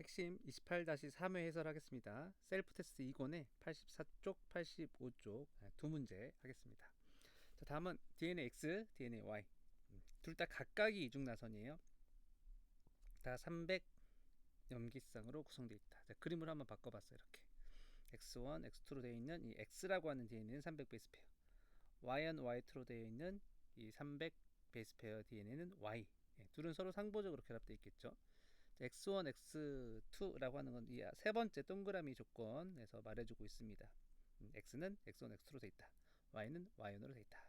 핵심 28-3회 해설하겠습니다. 셀프 테스트 2권의 84쪽, 85쪽 두 문제 하겠습니다. 자, 다음은 DNA X, DNA Y 둘 다 각각이 이중 나선이에요. 다 300 염기쌍으로 구성되어 있다. 자, 그림을 한번 바꿔봤어요. 이렇게 X1, X2로 되어 있는 이 X라고 하는 DNA는 300 베이스 페어, Y1, Y2로 되어 있는 이 300 베이스 페어 DNA는 Y. 예, 둘은 서로 상보적으로 결합되어 있겠죠. X1, X2라고 하는 건 이 세 번째 동그라미 조건에서 말해주고 있습니다. 음, X는 X1, X2로 되어 있다. Y는 Y1으로 되어 있다.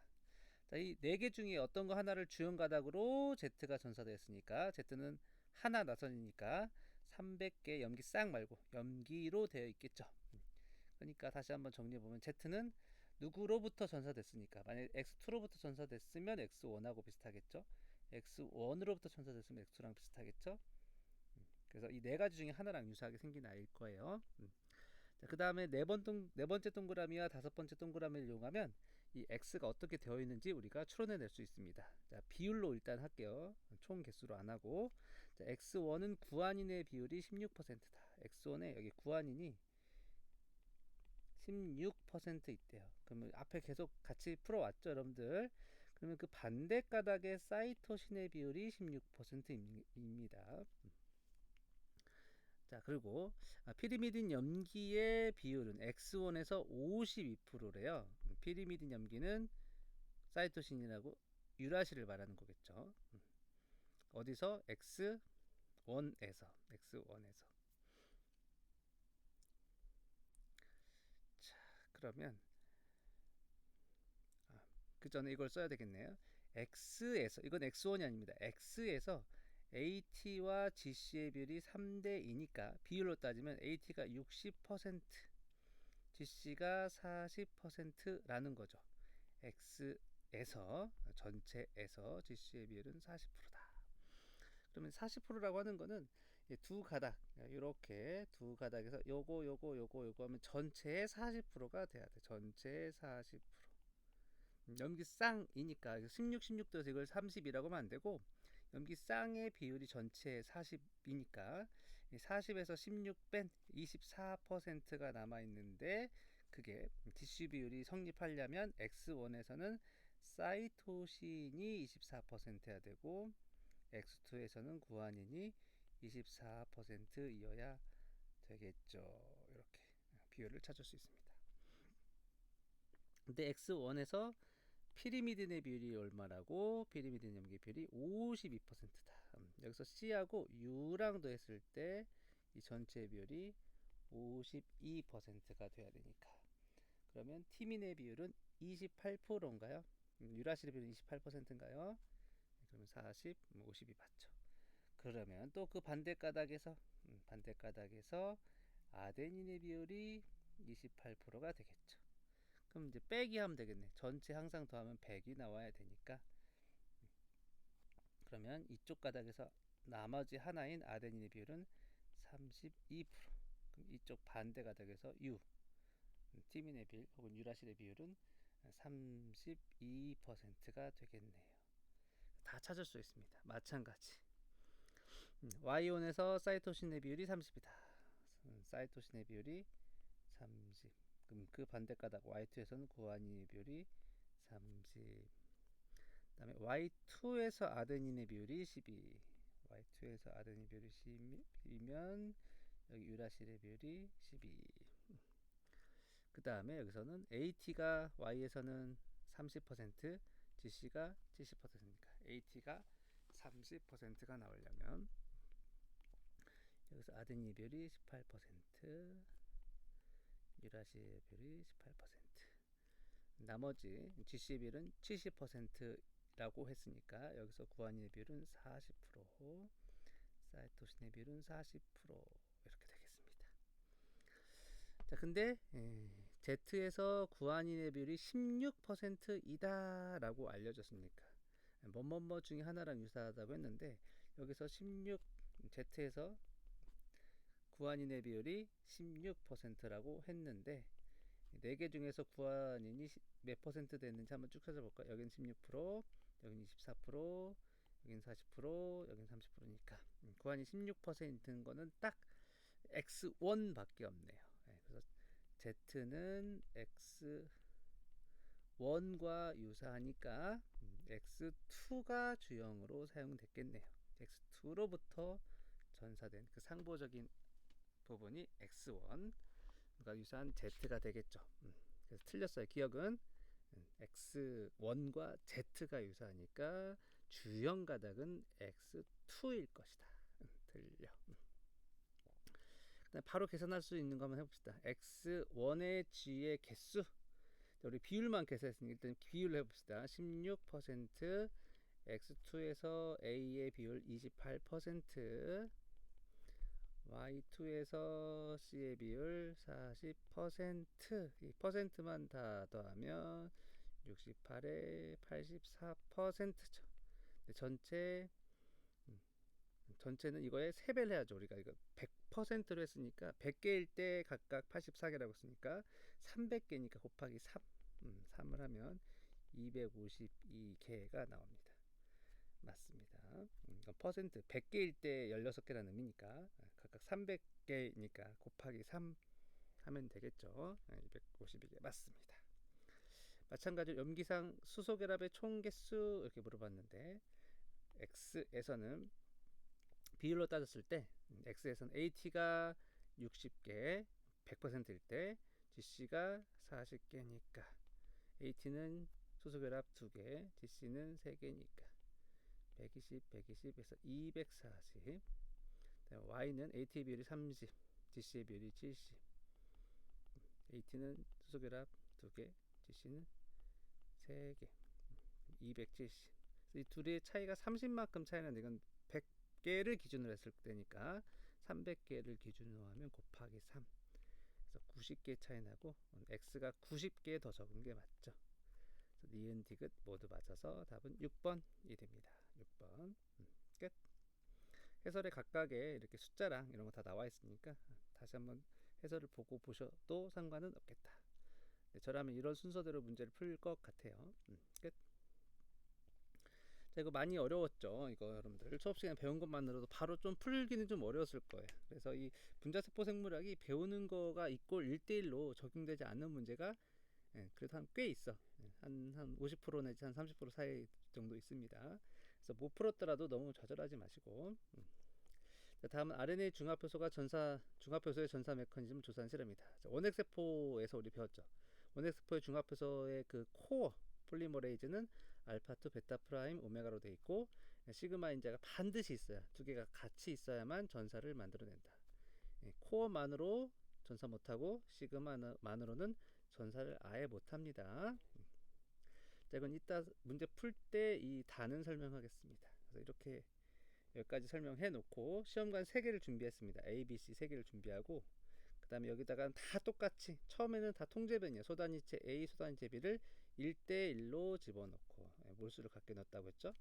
자, 이 네 개 중에 어떤 거 하나를 주연 가닥으로 Z가 전사되었으니까 Z는 하나 나선이니까 300개 염기 싹 말고 염기로 되어 있겠죠. 음, 그러니까 다시 한번 정리해 보면 Z는 누구로부터 전사됐으니까 만약 X2로부터 전사됐으면 X1하고 비슷하겠죠. X1으로부터 전사됐으면 X2랑 비슷하겠죠. 그래서 이 네 가지 중에 하나랑 유사하게 생긴 아이일 거예요. 음. 그 다음에 네, 네 번째 동그라미와 다섯 번째 동그라미를 이용하면 이 x가 어떻게 되어 있는지 우리가 추론해낼 수 있습니다. 자, 비율로 일단 할게요. 총 개수로 안 하고 자, x1은 구한인의 비율이 16%다. x1에 여기 구한인이 16% 있대요. 그러면 앞에 계속 같이 풀어왔죠, 여러분들. 그러면 그 반대 가닥의 사이토신의 비율이 16%입니다. 자 그리고 아, 피리미딘 염기의 비율은 X1에서 52%래요. 음, 피리미딘 염기는 사이토신이라고 유라시를 말하는 거겠죠. 음. 어디서 X1에서 X1에서 자 그러면 아, 그 전에 이걸 써야 되겠네요. X에서 이건 X1이 아닙니다. X에서 AT와 GC의 비율이 3대 2니까 비율로 따지면 AT가 60% GC가 40%라는 거죠. X에서 전체에서 GC의 비율은 40%다. 그러면 40%라고 하는 거는 두 가닥 이렇게 두 가닥에서 요거 요거 요거 요거 하면 전체의 40%가 돼야 돼. 전체의 40%. 염기 쌍이니까 16, 16도에서 이걸 30이라고 하면 안 되고 염기 쌍의 비율이 전체 40이니까 40에서 16 뺀 24%가 남아 있는데 그게 디슈 비율이 성립하려면 X1에서는 사이토신이 24%야 되고 X2에서는 구안인이 24%이어야 되겠죠. 이렇게 비율을 찾을 수 있습니다. 근데 X1에서 피리미딘의 비율이 얼마라고? 피리미딘 염기 비율이 52%다. 음, 여기서 C하고 U랑 더했을 때 이 전체 비율이 52%가 돼야 되니까. 그러면 티민의 비율은 28%인가요? 음, 유라실의 비율은 28%인가요? 그러면 40, 52 맞죠. 그러면 또 그 반대 가닥에서 음, 반대 가닥에서 아데닌의 비율이 28%가 되겠죠. 그럼 이제 빼기 하면 되겠네. 전체 항상 더하면 100이 나와야 되니까. 그러면 이쪽 가닥에서 나머지 하나인 아데닌의 비율은 32%. 그럼 이쪽 반대 가닥에서 U, 티민의 비율 혹은 유라실의 비율은 32%가 되겠네요. 다 찾을 수 있습니다. 마찬가지. 음, Y온에서 사이토신의 비율이 30이다. 사이토신의 비율이 30. 그럼 그 반대 가닥 Y2에서는 구아닌의 비율이 30. 그다음에 Y2에서 아데닌의 비율이 12. Y2에서 아데닌 비율이 10이면 여기 유라실의 비율이 12. 그 다음에 여기서는 AT가 Y에서는 30%, GC가 70%니까 AT가 30%가 나오려면 여기서 아데닌 비율이 18%, 유라시의 비율이 18%. 나머지 GC의 비율은 70%라고 했으니까 여기서 비율은 40%, 사이토신의 비율은 40% 이렇게 되겠습니다. 자, 근데 예, Z에서 비율이 16%이다라고 알려졌습니까? 뭐뭐뭐 중에 하나랑 유사하다고 했는데 여기서 16 Z에서 구한인의 비율이 16%라고 했는데 네개 중에서 구한인이 몇 퍼센트 됐는지 한번 쭉 찾아볼까요? 여긴 16%, 여긴 24%, 여긴 40%, 여긴 30%니까 구한이 16%인 거는 딱 X1밖에 없네요. 네, 그래서 Z는 X1과 유사하니까 음, X2가 주형으로 사용됐겠네요. X2로부터 전사된 그 상보적인 부분이 X1과 유사한 Z가 되겠죠. 음, 그래서 틀렸어요. 기억은 음, X1과 Z가 유사하니까 주형 가닥은 X2일 것이다. 음, 틀려. 음. 바로 계산할 수 있는 거 한번 해봅시다. X1의 G의 개수. 우리 비율만 계산했으니까 일단 비율로 해봅시다. 16% X2에서 A의 비율 28% Y2에서 C의 비율 40%이 퍼센트만 다 더하면 68에 84%죠. 전체 음, 전체는 이거에 3배를 해야죠. 우리가 이거 100%로 했으니까 100개일 때 각각 84개라고 했으니까 300개니까 곱하기 3 음, 3을 하면 252개가 나옵니다. 맞습니다. 음, 퍼센트 100개일 때 16개라는 의미니까 아, 각각 300개니까 곱하기 3 하면 되겠죠. 252개 아, 맞습니다. 마찬가지로 염기상 수소결합의 총 개수 이렇게 물어봤는데 X에서는 비율로 따졌을 때 음, X에서는 AT가 60개 100%일 때 GC가 40개니까 AT는 수소결합 2개, GC는 3개니까 120, 120에서 240 Y는 AT 비율이 30, GC의 비율이 70 AT는 수소결합 2개, GC는 3개 270. 이 둘의 차이가 30만큼 차이 나는데 이건 100개를 기준으로 했을 때니까 300개를 기준으로 하면 곱하기 3. 그래서 90개 차이 나고 x가 90개 더 적은 게 맞죠. 니은 디귿 모두 맞아서 답은 6번이 됩니다. 6번. 음, 끝. 해설에 각각의 이렇게 숫자랑 이런 거 다 나와 있으니까 다시 한번 해설을 보고 보셔도 상관은 없겠다. 네, 저라면 이런 순서대로 문제를 풀 것 같아요. 음, 끝. 자, 이거 많이 어려웠죠. 이거 여러분들 수업 시간에 배운 것만으로도 바로 좀 풀기는 좀 어려웠을 거예요. 그래서 이 분자세포 생물학이 배우는 거가 있고 1대1로 적용되지 않는 문제가 예, 그래도 한 꽤 있어. 예, 한, 한 50% 내지 한 30% 사이 정도 있습니다. 그래서 못 풀었더라도 너무 좌절하지 마시고. 음. 자, 다음은 RNA 중합효소가 전사, 중합효소의 전사 메커니즘을 조사한. 자, 원핵세포에서 우리 배웠죠. 원엑스포의 중합효소의 그 코어 폴리머레이즈는 알파2 베타 프라임 오메가로 되어 있고 시그마 인자가 반드시 있어야 두 개가 같이 있어야만 전사를 만들어낸다. 예, 코어만으로 전사 못하고 시그마만으로는 전사를 아예 못합니다. 자, 이건 이따 문제 풀 때 이 단은 설명하겠습니다. 그래서 이렇게 여기까지 설명해 놓고 시험관 3개를 준비했습니다. A, B, C 3개를 준비하고 다음에 여기다가 다 똑같이 처음에는 다 통제변이에요. 소단위체 A, 소단위체 B를 1대1로 집어넣고 예, 몰수를 갖게 넣었다고 했죠.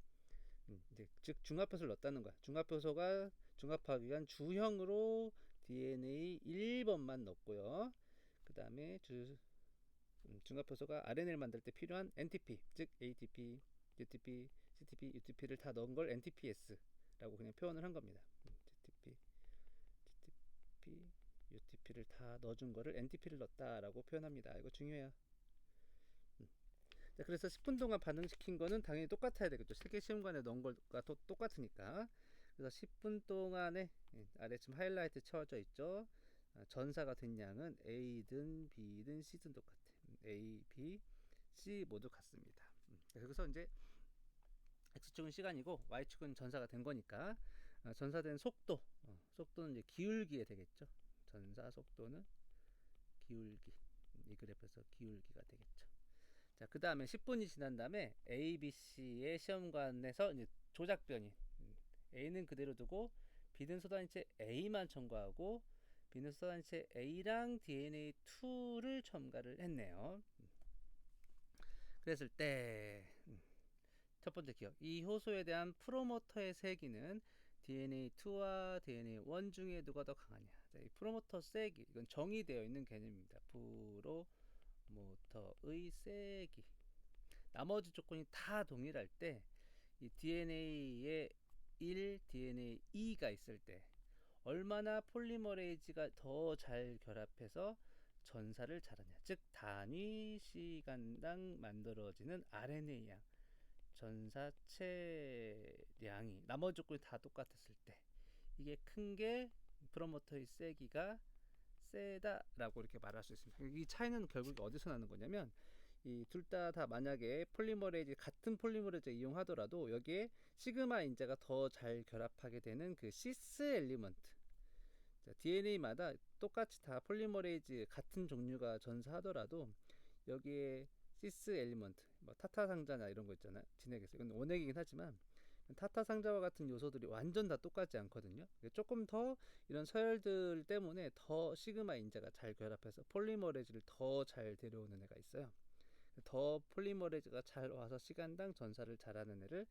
음, 이제 즉 중합효소를 넣었다는 거야. 중합효소가 중합하기 위한 주형으로 DNA 1번만 넣고요. 그 다음에 주 음, 중합효소가 RNA를 만들 때 필요한 NTP, 즉 ATP, UTP, CTP, UTP를 다 넣은 걸 NTPS 라고 그냥 표현을 한 겁니다. 음, GTP, GTP, UTP를 다 넣어준 거를 NTP를 넣었다라고 표현합니다. 이거 중요해요. 음. 자, 그래서 10분 동안 반응시킨 거는 당연히 똑같아야 되겠죠. 실계 시험관에 넣은 거가 또 똑같으니까. 그래서 10분 동안에 예, 아래 지금 하이라이트 쳐져 있죠. 아, 전사가 된 양은 A든 B든 C든 똑같아. 음, A, B, C 모두 같습니다. 음. 그래서 이제 X축은 시간이고 Y축은 전사가 된 거니까 아, 전사된 속도, 어, 속도는 이제 기울기에 되겠죠. 전사 속도는 기울기 이 그래프에서 기울기가 되겠죠. 자, 그 다음에 10분이 지난 다음에 A, B, C의 시험관에서 이제 조작변이 음, A는 그대로 두고 B는 소단체 A만 첨가하고 B는 소단체 A랑 DNA2를 첨가를 했네요. 음. 그랬을 때 첫 번째 기억 이 효소에 대한 프로모터의 세기는 DNA2와 DNA1 중에 누가 더 강하냐 자, 이 프로모터 세기 이건 정의되어 있는 개념입니다. 프로모터의 세기 나머지 조건이 다 동일할 때 이 DNA에 1, DNA 2가 있을 때 얼마나 폴리머레이즈가 더 잘 결합해서 전사를 잘하냐. 즉 단위 시간당 만들어지는 RNA 양 전사체량이 나머지 조건이 다 똑같았을 때 이게 큰 게 프로모터의 세기가 세다라고 이렇게 말할 수 있습니다. 이 차이는 결국 어디서 나는 거냐면 이둘다다 만약에 폴리머레이즈 같은 폴리머레이즈 이용하더라도 여기에 시그마 인자가 더 잘 결합하게 되는 그 시스 엘리먼트 자, DNA마다 똑같이 다 폴리머레이즈 같은 종류가 전사하더라도 여기에 시스 엘리먼트 뭐 타타 상자나 이런 거 있잖아요. 진액에서. 이건 원액이긴 하지만 타타 상자와 같은 요소들이 완전 다 똑같지 않거든요. 조금 더 이런 서열들 때문에 더 시그마 인자가 잘 결합해서 폴리머레이즈를 더 잘 데려오는 애가 있어요. 더 폴리머레이즈가 잘 와서 시간당 전사를 잘하는 애를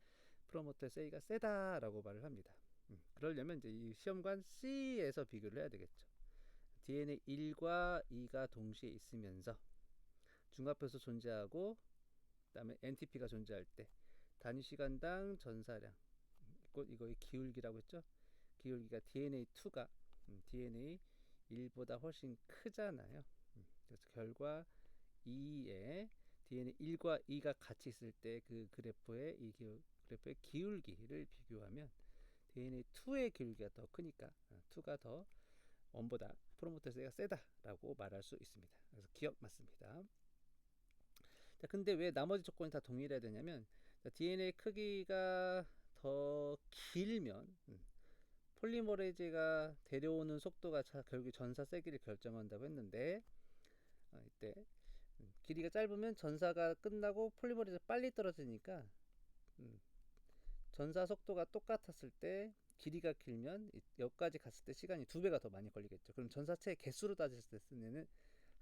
프로모터 세이가 세다라고 말을 합니다. 음, 그러려면 이제 이 시험관 C에서 비교를 해야 되겠죠. DNA 1과 2가 동시에 있으면서 중합해서 존재하고 그다음에 NTP가 존재할 때 단위 시간당 전사량 이거 이거의 기울기라고 했죠. 기울기가 DNA 2가 음, DNA 1보다 훨씬 크잖아요. 음, 그래서 결과 2에 DNA 1과 2가 같이 있을 때 그 그래프의 이 기, 그래프의 기울기를 비교하면 DNA2의 기울기가 더 크니까 2가 더 1보다 프로모터세가 세다라고 말할 수 있습니다. 그래서 기억 맞습니다. 자, 근데 왜 나머지 조건이 다 동일해야 되냐면 자, DNA 크기가 더 길면 음, 폴리머레이즈가 데려오는 속도가 자, 결국 전사 세기를 결정한다고 했는데 어, 이때 음, 길이가 짧으면 전사가 끝나고 폴리머레이즈 빨리 떨어지니까 음, 전사 속도가 똑같았을 때 길이가 길면 여기까지 갔을 때 시간이 두 배가 더 많이 걸리겠죠. 그럼 전사체의 개수로 따졌을 때는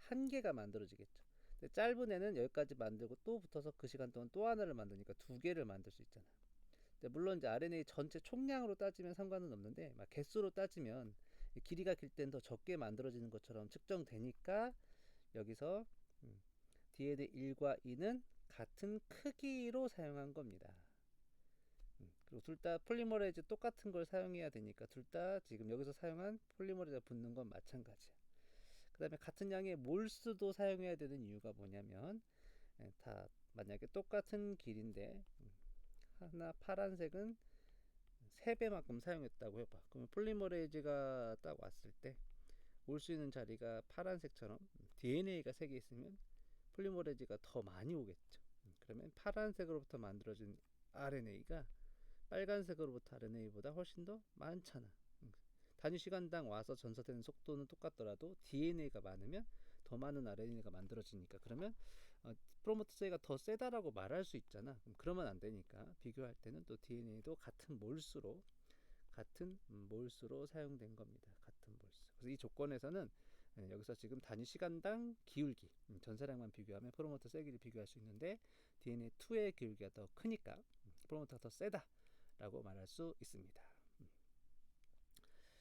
한 개가 만들어지겠죠. 짧은 애는 여기까지 만들고 또 붙어서 그 시간 동안 또 하나를 만드니까 두 개를 만들 수 있잖아. 물론 이제 RNA 전체 총량으로 따지면 상관은 없는데 막 개수로 따지면 길이가 길 땐 더 적게 만들어지는 것처럼 측정되니까 여기서 음, DNA 1과 2는 같은 크기로 사용한 겁니다. 그리고 둘 다 폴리머레이즈 똑같은 걸 사용해야 되니까 둘 다 지금 여기서 사용한 폴리머레이즈가 붙는 건 마찬가지야. 그 다음에 같은 양의 몰수도 사용해야 되는 이유가 뭐냐면 예, 다 만약에 똑같은 길인데 음, 하나 파란색은 3배만큼 사용했다고 해봐. 그러면 폴리머레이즈가 딱 왔을 때 올 수 있는 자리가 파란색처럼 DNA가 3개 있으면 폴리머레이즈가 더 많이 오겠죠. 음, 그러면 파란색으로부터 만들어진 RNA가 빨간색으로부터 RNA보다 훨씬 더 많잖아. 단위 시간당 와서 전사되는 속도는 똑같더라도 DNA가 많으면 더 많은 RNA가 만들어지니까 그러면 어, 프로모터제가 더 세다라고 말할 수 있잖아. 그러면 안 되니까 비교할 때는 또 DNA도 같은 몰수로 같은 몰수로 사용된 겁니다. 같은 몰수. 그래서 이 조건에서는 예, 여기서 지금 단위 시간당 기울기 음, 전사량만 비교하면 프로모터 세기를 비교할 수 있는데 DNA2의 기울기가 더 크니까 음, 프로모터가 더 세다 라고 말할 수 있습니다.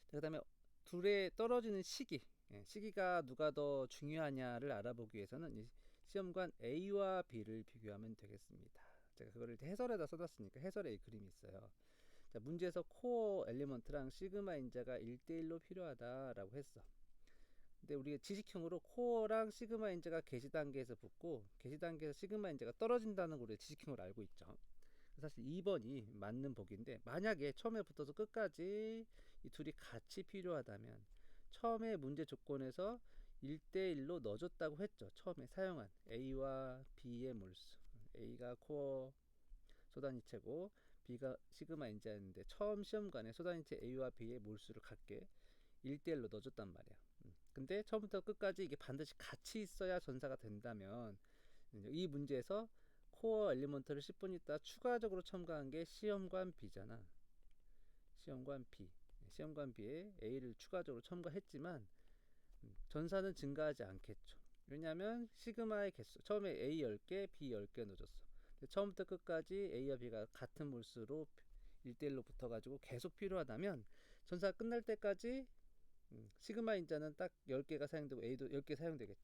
음. 그 다음에 둘의 떨어지는 시기 예, 시기가 누가 더 중요하냐를 알아보기 위해서는 시험관 A와 B를 비교하면 되겠습니다. 제가 그거를 해설에다 써놨으니까 해설에 이 그림이 있어요. 자, 문제에서 코어 엘리먼트랑 시그마 인자가 1대1로 필요하다라고 했어. 근데 우리가 지식형으로 코어랑 시그마 인자가 개시 단계에서 붙고 개시 단계에서 시그마 인자가 떨어진다는 걸 지식형으로 알고 있죠. 사실 2번이 맞는 복인데 만약에 처음에 붙어서 끝까지 이 둘이 같이 필요하다면 처음에 문제 조건에서 1대1로 넣어줬다고 했죠. 처음에 사용한 A와 B의 몰수. A가 코어 소단이체고 B가 시그마 인자였는데 처음 시험관에 소단이체 A와 B의 몰수를 갖게 1대1로 넣어줬단 말이야. 음. 근데 처음부터 끝까지 이게 반드시 같이 있어야 전사가 된다면 이 문제에서 코어 엘리먼트를 10분 있다 추가적으로 첨가한 게 시험관 B잖아. 시험관 B. 시험관 B에 A를 추가적으로 첨가했지만 음, 전사는 증가하지 않겠죠. 왜냐하면 시그마의 개수 처음에 A 10개, B 10개 넣어줬어. 처음부터 끝까지 A와 B가 같은 몰수로 1대1로 붙어가지고 계속 필요하다면 전사 끝날 때까지 음, 시그마 인자는 딱 10개가 사용되고 A도 10개 사용되겠죠.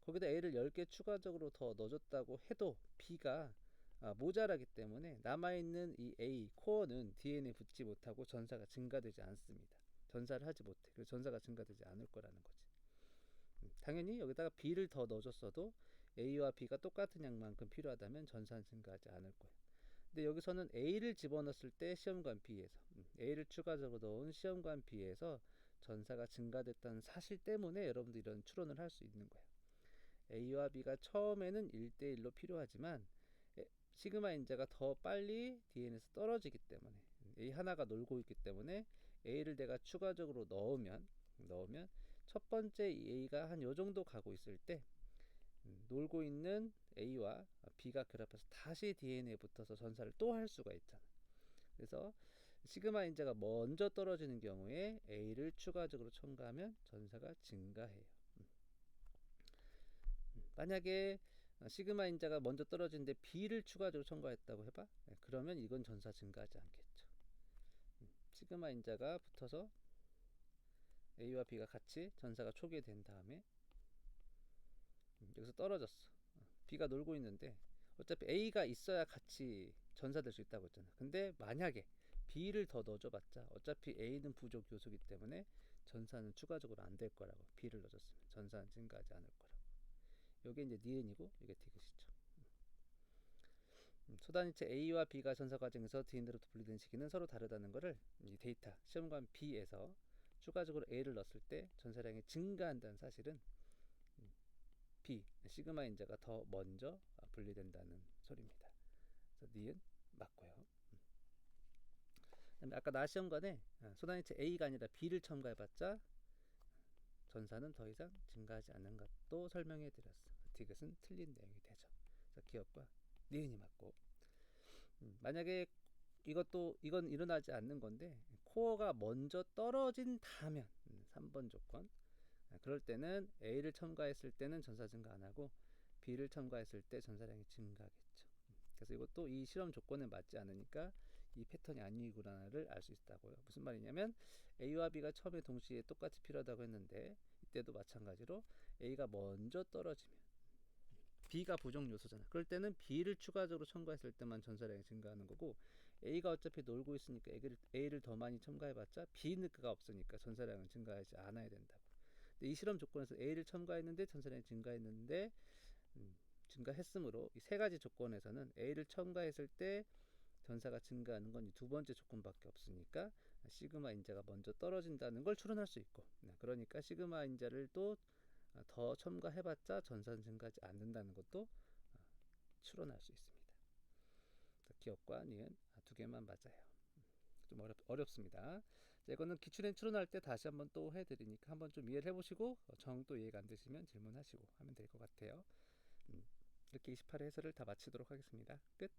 거기다 A를 10개 추가적으로 더 넣어줬다고 해도 B가 아, 모자라기 때문에 남아있는 이 A 코어는 DNA에 붙지 못하고 전사가 증가되지 않습니다. 전사를 하지 못해. 그래서 전사가 증가되지 않을 거라는 거지. 음, 당연히 여기다가 B를 더 넣어줬어도 A와 B가 똑같은 양만큼 필요하다면 전사는 증가하지 않을 거야. 근데 여기서는 A를 집어넣었을 때 시험관 B에서 음, A를 추가적으로 넣은 시험관 B에서 전사가 증가됐다는 사실 때문에 여러분들 이런 추론을 할 수 있는 거예요. A와 B가 처음에는 1대1로 필요하지만 에, 시그마 인자가 더 빨리 DN에서 떨어지기 때문에 A 하나가 놀고 있기 때문에 A를 내가 추가적으로 넣으면 넣으면 첫 번째 이 A가 한 요 정도 가고 있을 때 음, 놀고 있는 A와 B가 결합해서 다시 DNA에 붙어서 전사를 또 할 수가 있잖아. 그래서 시그마 인자가 먼저 떨어지는 경우에 A를 추가적으로 첨가하면 전사가 증가해요. 음. 음, 만약에 시그마 인자가 먼저 떨어지는데 B를 추가적으로 첨가했다고 해봐. 네, 그러면 이건 전사 증가하지 않겠죠. 음, 시그마 인자가 붙어서 A와 B가 같이 전사가 초기화된 다음에 음, 여기서 떨어졌어. 어, B가 놀고 있는데 어차피 A가 있어야 같이 전사될 수 있다고 했잖아. 근데 만약에 B를 더 넣어줘봤자 어차피 A는 부족 요소이기 때문에 전사는 추가적으로 안 될 거라고 B를 넣어줬으면 전사는 증가하지 않을 거라고. 요게 이제 니은이고 이게 디귿이죠. 음, 소단위체 A와 B가 전사 과정에서 디엔으로부터 분리된 시기는 서로 다르다는 것을 이 데이터 시험관 B에서 추가적으로 A를 넣었을 때 전사량이 증가한다는 사실은 음, B 시그마 인자가 더 먼저 분리된다는 소리입니다. 그래서 니은 맞고요. 음. 아까 나 시험관에 소단위체 A가 아니라 B를 첨가해봤자 전사는 더 이상 증가하지 않는 것도 설명해 드렸어. 디귿은 틀린 내용이 되죠. 그래서 기억과 니은이 맞고 음, 만약에 이것도 이건 일어나지 않는 건데 코어가 먼저 떨어진 다면 음, 3번 조건 아, 그럴 때는 A를 첨가했을 때는 전사 증가 안 하고 B를 첨가했을 때 전사량이 증가하겠죠. 음, 그래서 이것도 이 실험 조건에 맞지 않으니까 이 패턴이 아니구나를 알 수 있다고요. 무슨 말이냐면 A와 B가 처음에 동시에 똑같이 필요하다고 했는데 이때도 마찬가지로 A가 먼저 떨어지면 B가 부족 요소잖아. 그럴 때는 B를 추가적으로 첨가했을 때만 전사량이 증가하는 거고 A가 어차피 놀고 있으니까 A를, A를 더 많이 첨가해봤자 B 느크가 없으니까 전사량은 증가하지 않아야 된다고. 근데 이 실험 조건에서 A를 첨가했는데 전사량이 증가했는데 음, 증가했으므로 이 세 가지 조건에서는 A를 첨가했을 때 전사가 증가하는 건 이 두 번째 조건밖에 없으니까 시그마 인자가 먼저 떨어진다는 걸 추론할 수 있고 네, 그러니까 시그마 인자를 또 더 첨가해봤자 전사는 증가하지 않는다는 것도 어, 추론할 수 있습니다. 기억과 니은 두 개만 맞아요. 좀 어렵, 어렵습니다. 자, 이거는 기출엔 추론할 때 다시 한번 또 해드리니까 한번 좀 이해를 해보시고 어, 정또 이해가 안 되시면 질문하시고 하면 될 것 같아요. 음, 이렇게 28회 해설을 다 마치도록 하겠습니다. 끝.